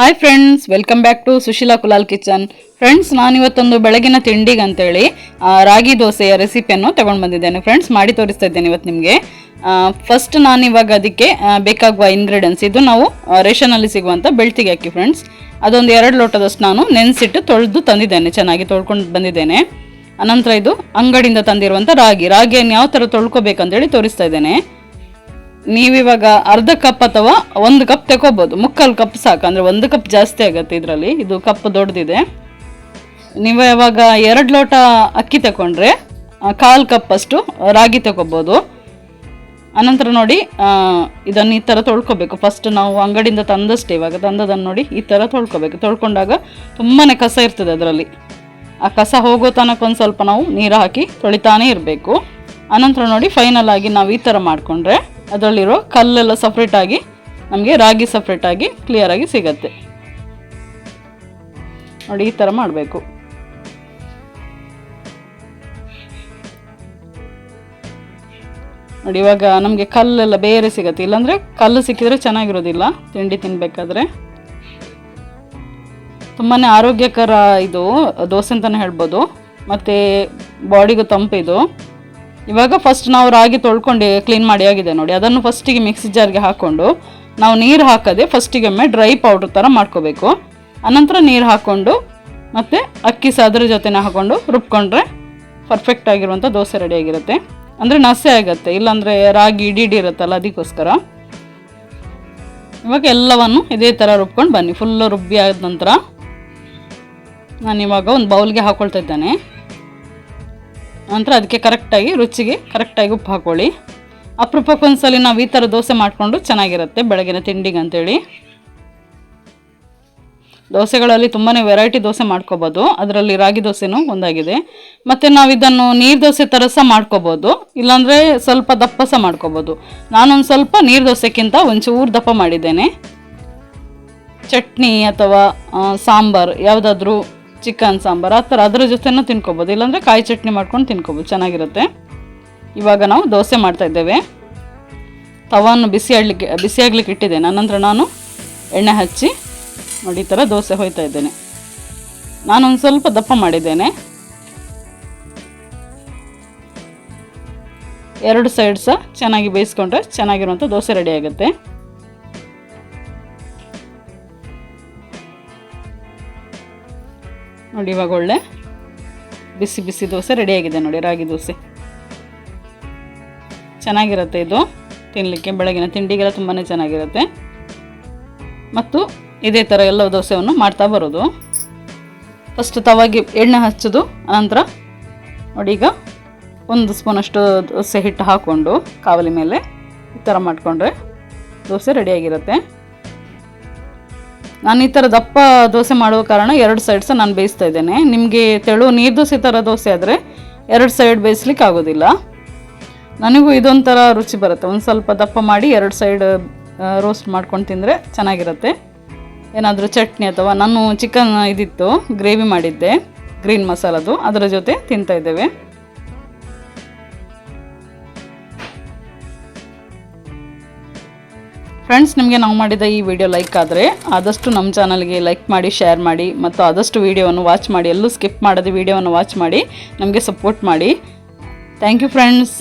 Hi friends welcome back to Sushila Kulal kitchen friends ನಾನಿವತ್ತೊಂದು ಬೆಳಗಿನ ತಿಂಡಿಗೆ ಅಂತೇಳಿ ರಾಗಿ ದೋಸೆಯ ರೆಸಿಪಿಯನ್ನು ತಗೊಂಡು ಬಂದಿದ್ದೇನೆ. ಫ್ರೆಂಡ್ಸ್ ಮಾಡಿ ತೋರಿಸ್ತಾ ಇದ್ದೇನೆ ಇವತ್ತು ನಿಮಗೆ. ಫಸ್ಟ್ ನಾನಿವಾಗ ಅದಕ್ಕೆ ಬೇಕಾಗುವ ಇಂಗ್ರೀಡಿಯೆಂಟ್ಸ್ ಇದು ನಾವು ರೇಷನಲ್ಲಿ ಸಿಗುವಂಥ ಬೆಳ್ತಿಗೆ ಹಾಕಿ ಫ್ರೆಂಡ್ಸ್ ಅದೊಂದು ಎರಡು ಲೋಟದಷ್ಟು ನಾನು ನೆನೆಸಿಟ್ಟು ತೊಳೆದು ತಂದಿದ್ದೇನೆ, ಚೆನ್ನಾಗಿ ತೊಳ್ಕೊಂಡು ಬಂದಿದ್ದೇನೆ. ಅನಂತರ ಇದು ಅಂಗಡಿಯಿಂದ ತಂದಿರುವಂಥ ರಾಗಿ. ರಾಗಿಯನ್ನು ಯಾವ ಥರ ತೊಳ್ಕೊಬೇಕಂತೇಳಿ ತೋರಿಸ್ತಾ ಇದ್ದೇನೆ. ನೀವಿವಾಗ ಅರ್ಧ ಕಪ್ ಅಥವಾ ಒಂದು ಕಪ್ ತಗೋಬೋದು ಮುಕ್ಕಾಲು ಕಪ್ ಸಾಕು. ಅಂದರೆ ಒಂದು ಕಪ್ ಜಾಸ್ತಿ ಆಗುತ್ತೆ ಇದರಲ್ಲಿ. ಇದು ಕಪ್ ದೊಡ್ಡದಿದೆ. ನೀವು ಯಾವಾಗ ಎರಡು ಲೋಟ ಅಕ್ಕಿ ತಗೊಂಡ್ರೆ ಕಾಲು ಕಪ್ ಅಷ್ಟು ರಾಗಿ ತಗೋಬೋದು ಅನಂತರ ನೋಡಿ ಇದನ್ನು ಈ ಥರ ತೊಳ್ಕೊಬೇಕು. ಫಸ್ಟ್ ನಾವು ಅಂಗಡಿಯಿಂದ ತಂದಷ್ಟೇ ಇವಾಗ ತಂದದನ್ನು ನೋಡಿ ಈ ಥರ ತೊಳ್ಕೊಬೇಕು. ತೊಳ್ಕೊಂಡಾಗ ತುಂಬಾ ಕಸ ಇರ್ತದೆ ಅದರಲ್ಲಿ. ಆ ಕಸ ಹೋಗೋ ತನಕ ಒಂದು ಸ್ವಲ್ಪ ನಾವು ನೀರು ಹಾಕಿ ತೊಳಿತಾನೇ ಇರಬೇಕು. ಅನಂತರ ನೋಡಿ ಫೈನಲ್ ಆಗಿ ನಾವು ಈ ಥರ ಮಾಡಿಕೊಂಡ್ರೆ ಅದರಲ್ಲಿರೋ ಕಲ್ಲೆಲ್ಲ ಸಪ್ರೇಟ್ ಆಗಿ ನಮಗೆ ರಾಗಿ ಸಪ್ರೇಟ್ ಆಗಿ ಕ್ಲಿಯರ್ ಆಗಿ ಸಿಗತ್ತೆ. ನೋಡಿ, ಈ ಥರ ಮಾಡಬೇಕು. ನೋಡಿ, ಇವಾಗ ನಮಗೆ ಕಲ್ಲೆಲ್ಲ ಬೇರೆ ಸಿಗತ್ತೆ. ಇಲ್ಲಾಂದರೆ ಕಲ್ಲು ಸಿಕ್ಕಿದ್ರೆ ಚೆನ್ನಾಗಿರೋದಿಲ್ಲ. ತಿಂಡಿ ತಿನ್ನಬೇಕಾದ್ರೆ ತುಂಬಾ ಆರೋಗ್ಯಕರ ಇದು, ದೋಸೆ ಅಂತಲೇ ಹೇಳ್ಬೋದು. ಮತ್ತು ಬಾಡಿಗೂ ತಂಪಿದು. ಇವಾಗ ಫಸ್ಟ್ ನಾವು ರಾಗಿ ತೊಳ್ಕೊಂಡು ಕ್ಲೀನ್ ಮಾಡಿ ಆಗಿದೆ ನೋಡಿ. ಅದನ್ನು ಫಸ್ಟಿಗೆ ಮಿಕ್ಸಿ ಜಾರ್ಗೆ ಹಾಕ್ಕೊಂಡು ನಾವು ನೀರು ಹಾಕದೆ ಫಸ್ಟಿಗೆ ಒಮ್ಮೆ ಡ್ರೈ ಪೌಡ್ರ್ ಥರ ಮಾಡ್ಕೋಬೇಕು. ಅನಂತರ ನೀರು ಹಾಕ್ಕೊಂಡು ಮತ್ತು ಅಕ್ಕಿ ಸಾದ್ರ ಜೊತೆನೇ ಹಾಕ್ಕೊಂಡು ರುಬ್ಕೊಂಡ್ರೆ ಪರ್ಫೆಕ್ಟ್ ಆಗಿರುವಂಥ ದೋಸೆ ರೆಡಿ ಆಗಿರುತ್ತೆ. ಅಂದರೆ ನಸೆ ಆಗುತ್ತೆ, ಇಲ್ಲಾಂದರೆ ರಾಗಿ ಇಡಿ ಇರುತ್ತಲ್ಲ ಅದಕ್ಕೋಸ್ಕರ. ಇವಾಗ ಎಲ್ಲವನ್ನು ಇದೇ ಥರ ರುಬ್ಕೊಂಡು ಬನ್ನಿ. ಫುಲ್ಲು ರುಬ್ಬಿ ಆದ ನಂತರ ನಾನು ಇವಾಗ ಒಂದು ಬೌಲ್ಗೆ ಹಾಕ್ಕೊಳ್ತಾ ಇದ್ದೇನೆ. ನಂತರ ಅದಕ್ಕೆ ಕರೆಕ್ಟಾಗಿ ರುಚಿಗೆ ಕರೆಕ್ಟಾಗಿ ಉಪ್ಪು ಹಾಕೊಳ್ಳಿ. ಅಪರೂಪಕ್ಕೆ ಒಂದ್ಸಲಿ ನಾವು ಈ ಥರ ದೋಸೆ ಮಾಡಿಕೊಂಡು ಚೆನ್ನಾಗಿರುತ್ತೆ ಬೆಳಗಿನ ತಿಂಡಿಗೆ ಅಂತೇಳಿ. ದೋಸೆಗಳಲ್ಲಿ ತುಂಬಾ ವೆರೈಟಿ ದೋಸೆ ಮಾಡ್ಕೋಬೋದು. ಅದರಲ್ಲಿ ರಾಗಿ ದೋಸೆನೂ ಒಂದಾಗಿದೆ. ಮತ್ತು ನಾವು ಇದನ್ನು ನೀರು ದೋಸೆ ಥರ ಸಹ ಮಾಡ್ಕೋಬೋದು. ಇಲ್ಲಾಂದರೆ ಸ್ವಲ್ಪ ದಪ್ಪ ಸಹ ಮಾಡ್ಕೋಬೋದು. ನಾನೊಂದು ಸ್ವಲ್ಪ ನೀರು ದೋಸೆಕ್ಕಿಂತ ಒಂಚೂರು ದಪ್ಪ ಮಾಡಿದ್ದೇನೆ. ಚಟ್ನಿ ಅಥವಾ ಸಾಂಬಾರ್ ಯಾವುದಾದ್ರೂ ಚಿಕನ್, ಸಾಂಬಾರು, ಆ ಥರ ಅದರ ಜೊತೆನೂ ತಿನ್ಕೋಬೋದು. ಇಲ್ಲಾಂದರೆ ಕಾಯಿ ಚಟ್ನಿ ಮಾಡ್ಕೊಂಡು ತಿನ್ಕೋಬೋದು. ಚೆನ್ನಾಗಿರುತ್ತೆ. ಇವಾಗ ನಾವು ದೋಸೆ ಮಾಡ್ತಾಯಿದ್ದೇವೆ ತವನ್ನು ಬಿಸಿ ಆಡ್ಲಿಕ್ಕೆ ಬಿಸಿ ಆಗ್ಲಿಕ್ಕೆ ಇಟ್ಟಿದ್ದೇನೆ. ನಂತರ ನಾನು ಎಣ್ಣೆ ಹಚ್ಚಿ ನೋಡಿ, ಈ ಥರ ದೋಸೆ ಹೋಯ್ತಾ ಇದ್ದೇನೆ. ನಾನೊಂದು ಸ್ವಲ್ಪ ದಪ್ಪ ಮಾಡಿದ್ದೇನೆ. ಎರಡು ಸೈಡ್ ಸಹ ಚೆನ್ನಾಗಿ ಬೇಯಿಸ್ಕೊಂಡ್ರೆ ಚೆನ್ನಾಗಿರುವಂಥ ದೋಸೆ ರೆಡಿ ಆಗುತ್ತೆ. ನೋಡಿ ಇವಾಗ ಒಳ್ಳೆ ಬಿಸಿ ಬಿಸಿ ದೋಸೆ ರೆಡಿಯಾಗಿದೆ ನೋಡಿ, ರಾಗಿ ದೋಸೆ. ಚೆನ್ನಾಗಿರುತ್ತೆ ಇದು. ತಿನ್ನಲಿಕ್ಕೆ ಬೆಳಗಿನ ತಿಂಡಿಗೆಲ್ಲ ತುಂಬಾ ಚೆನ್ನಾಗಿರುತ್ತೆ. ಮತ್ತು ಇದೇ ಥರ ಎಲ್ಲ ದೋಸೆಯನ್ನು ಮಾಡ್ತಾ ಬರೋದು. ಫಸ್ಟ್ ತವಾಗಿ ಎಣ್ಣೆ ಹಚ್ಚೋದು, ಅನಂತರ ನೋಡಿ ಈಗ ಒಂದು ಸ್ಪೂನಷ್ಟು ದೋಸೆ ಹಿಟ್ಟು ಹಾಕ್ಕೊಂಡು ಕಾವಲಿ ಮೇಲೆ ಈ ಥರ ಮಾಡಿಕೊಂಡ್ರೆ ದೋಸೆ ರೆಡಿಯಾಗಿರುತ್ತೆ. ನಾನು ಈ ಥರ ದಪ್ಪ ದೋಸೆ ಮಾಡುವ ಕಾರಣ ಎರಡು ಸೈಡ್ ಸಹ ನಾನು ಬೇಯಿಸ್ತಾ ಇದ್ದೇನೆ. ನಿಮಗೆ ತೆಳು ನೀರು ದೋಸೆ ಥರ ದೋಸೆ ಆದರೆ ಎರಡು ಸೈಡ್ ಬೇಯಿಸ್ಲಿಕ್ಕೆ ಆಗೋದಿಲ್ಲ. ನನಗೂ ಇದೊಂಥರ ರುಚಿ ಬರುತ್ತೆ. ಒಂದು ಸ್ವಲ್ಪ ದಪ್ಪ ಮಾಡಿ ಎರಡು ಸೈಡ್ ರೋಸ್ಟ್ ಮಾಡ್ಕೊಂಡು ತಿಂದರೆ ಚೆನ್ನಾಗಿರುತ್ತೆ. ಏನಾದರೂ ಚಟ್ನಿ ಅಥವಾ ನಾನು ಚಿಕನ್ ಇದಿತ್ತು ಗ್ರೇವಿ ಮಾಡಿದ್ದೆ ಗ್ರೀನ್ ಮಸಾಲದು. ಅದರ ಜೊತೆ ತಿಂತಾ ಇದ್ದೇವೆ. ಫ್ರೆಂಡ್ಸ್ ನಿಮಗೆ ನಾವು ಮಾಡಿದ ಈ ವಿಡಿಯೋ ಲೈಕ್ ಆದರೆ ಆದಷ್ಟು ನಮ್ಮ ಚಾನಲ್ಗೆ ಲೈಕ್ ಮಾಡಿ ಶೇರ್ ಮಾಡಿ ಮತ್ತು ಆದಷ್ಟು ವೀಡಿಯೋವನ್ನು ವಾಚ್ ಮಾಡಿ, ಎಲ್ಲೂ ಸ್ಕಿಪ್ ಮಾಡದೆ ವೀಡಿಯೋವನ್ನು ವಾಚ್ ಮಾಡಿ, ನಮಗೆ ಸಪೋರ್ಟ್ ಮಾಡಿ. Thank you friends